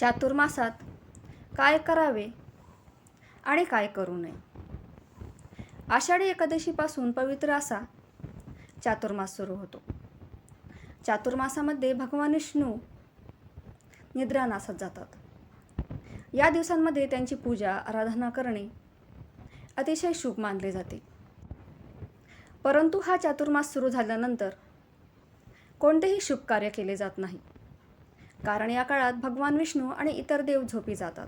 चातुर्मासात काय करावे आणि काय करू नये? आषाढी एकादशीपासून पवित्र असा चातुर्मास सुरू होतो. चातुर्मासामध्ये भगवान विष्णू निद्रानासात जातात. या दिवसांमध्ये त्यांची पूजा आराधना करणे अतिशय शुभ मानले जाते. परंतु हा चातुर्मास सुरू झाल्यानंतर कोणतेही शुभ कार्य केले जात नाही. कारण या काळात भगवान विष्णू आणि इतर देव झोपी जातात.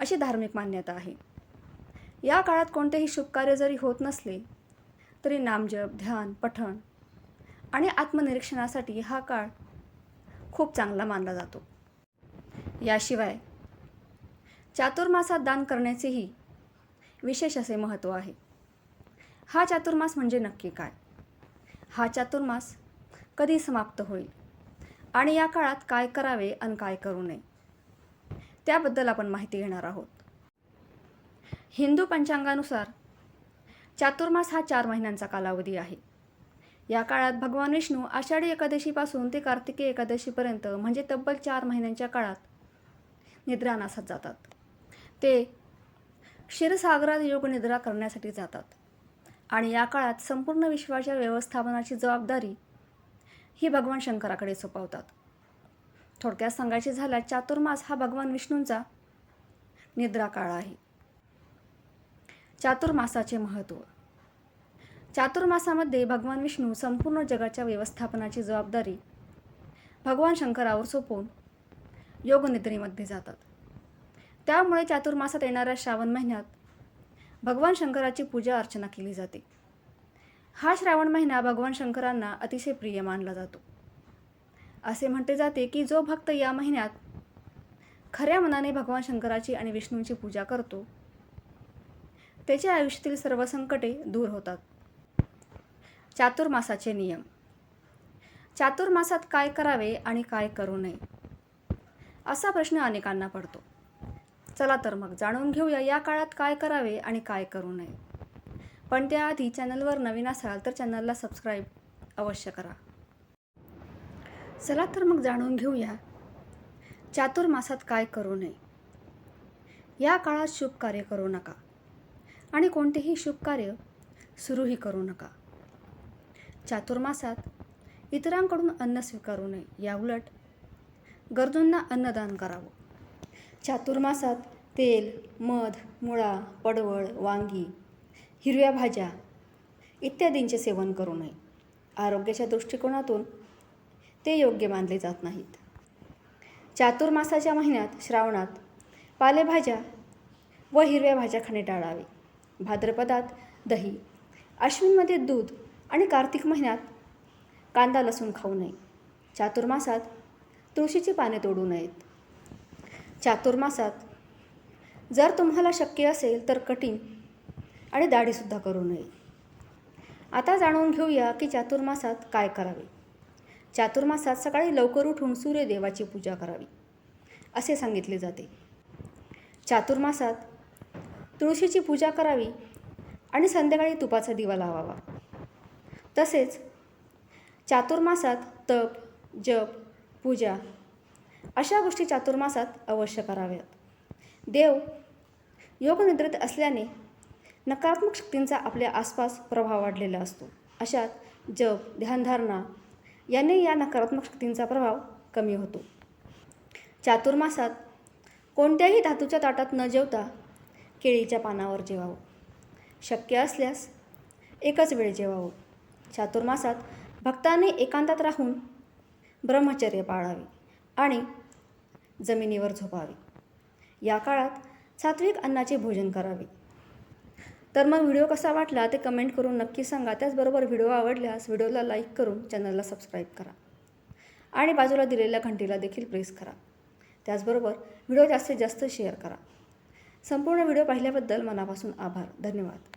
अशी धार्मिक मान्यता आहे. या काळात कोणतेही शुभ कार्य जरी होत नसले तरी नामजप ध्यान पठण आणि आत्मनिरीक्षणासाठी हा काळ खूप चांगला मानला जातो. याशिवाय चातुर्मासात दान करण्याचेही विशेष असे महत्त्व आहे. हा चातुर्मास म्हणजे नक्की काय? हा चातुर्मास कधी समाप्त होईल? आणि या काळात काय करावे आणि काय करू नये. त्याबद्दल आपण माहिती घेणार आहोत. हिंदू पंचांगानुसार चातुर्मास हा चार महिन्यांचा कालावधी आहे. या काळात भगवान विष्णू आषाढी एकादशीपासून ते कार्तिकी एकादशीपर्यंत म्हणजे तब्बल चार महिन्यांच्या काळात निद्रानासात जातात. ते क्षीरसागरात योगनिद्रा करण्यासाठी जातात. आणि या काळात संपूर्ण विश्वाच्या व्यवस्थापनाची जबाबदारी ही भगवान शंकराकडे सोपवतात. थोडक्यात सांगायचे झाल्यास चातुर्मास हा भगवान विष्णूंचा निद्रा काळ आहे. चातुर्मासाचे महत्त्व. चातुर्मासामध्ये भगवान विष्णू संपूर्ण जगाच्या व्यवस्थापनाची जबाबदारी भगवान शंकरावर सोपवून योगनिद्रेमध्ये जातात. त्यामुळे चातुर्मासात येणाऱ्या श्रावण महिन्यात भगवान शंकराची पूजा अर्चना केली जाते. हा श्रावण महिना भगवान शंकरांना अतिशय प्रिय मानला जातो. असे म्हटले जाते की जो भक्त या महिन्यात खऱ्या मनाने भगवान शंकराची आणि विष्णूंची पूजा करतो त्याच्या आयुष्यातील सर्व संकटे दूर होतात. चातुर्मासाचे नियम. चातुर्मासात काय करावे आणि काय करू नये असा प्रश्न अनेकांना पडतो. चला तर मग जाणून घेऊया या काळात काय करावे आणि काय करू नये. पण त्याआधी चॅनलवर नवीन असाल तर चॅनलला सबस्क्राईब अवश्य करा. चला तर मग जाणून घेऊया चातुर्मासात काय करू नये. या काळात शुभ कार्य करू नका आणि कोणतेही शुभ कार्य सुरूही करू नका. चातुर्मासात इतरांकडून अन्न स्वीकारू नये याउलट गरजूंना अन्नदान करावं. चातुर्मासात तेल मध मुळा पडवळ वांगी हिरव्या भाज्या इत्यादींचे सेवन करू नये. आरोग्याच्या दृष्टिकोनातून ते योग्य मानले जात नाहीत. चातुर्मासाच्या महिन्यात श्रावणात पालेभाज्या व हिरव्या भाज्या खाणे टाळावे. भाद्रपदात दही अश्विनमध्ये दूध आणि कार्तिक महिन्यात कांदा लसूण खाऊ नये. चातुर्मासात तुळशीची पाने तोडू नयेत. चातुर्मासात जर तुम्हाला शक्य असेल तर कठीण आणि दाढीसुद्धा करू नये. आता जाणून घेऊया की चातुर्मासात काय करावे. चातुर्मासात सकाळी लवकर उठून सूर्यदेवाची पूजा करावी असे सांगितले जाते. चातुर्मासात तुळशीची पूजा करावी आणि संध्याकाळी तुपाचा दिवा लावावा. तसेच चातुर्मासात तप जप पूजा अशा गोष्टी चातुर्मासात अवश्य कराव्यात. देव योगनिद्रेत असल्याने नकारात्मक शक्तींचा आपल्या आसपास प्रभाव वाढलेला असतो. अशात जप ध्यानधारणा याने या नकारात्मक शक्तींचा प्रभाव कमी होतो. चातुर्मासात कोणत्याही धातूच्या ताटात न जेवता केळीच्या पानावर जेवावं. शक्य असल्यास एकच वेळ जेवावं. चातुर्मासात भक्ताने एकांतात राहून ब्रह्मचर्य पाळावे आणि जमिनीवर झोपावे. या काळात सात्विक अन्नाचे भोजन करावे. तर मग व्हिडिओ कसा वाटला ते कमेंट करून नक्की सांगा. त्याचबरोबर व्हिडिओ आवडल्यास व्हिडिओला लाईक करून चॅनलला सबस्क्राईब करा. आणि बाजूला दिलेल्या घंटीला देखील प्रेस करा. त्याचबरोबर व्हिडिओ जास्तीत जास्त शेअर करा. संपूर्ण व्हिडिओ पाहिल्याबद्दल मनापासून आभार. धन्यवाद.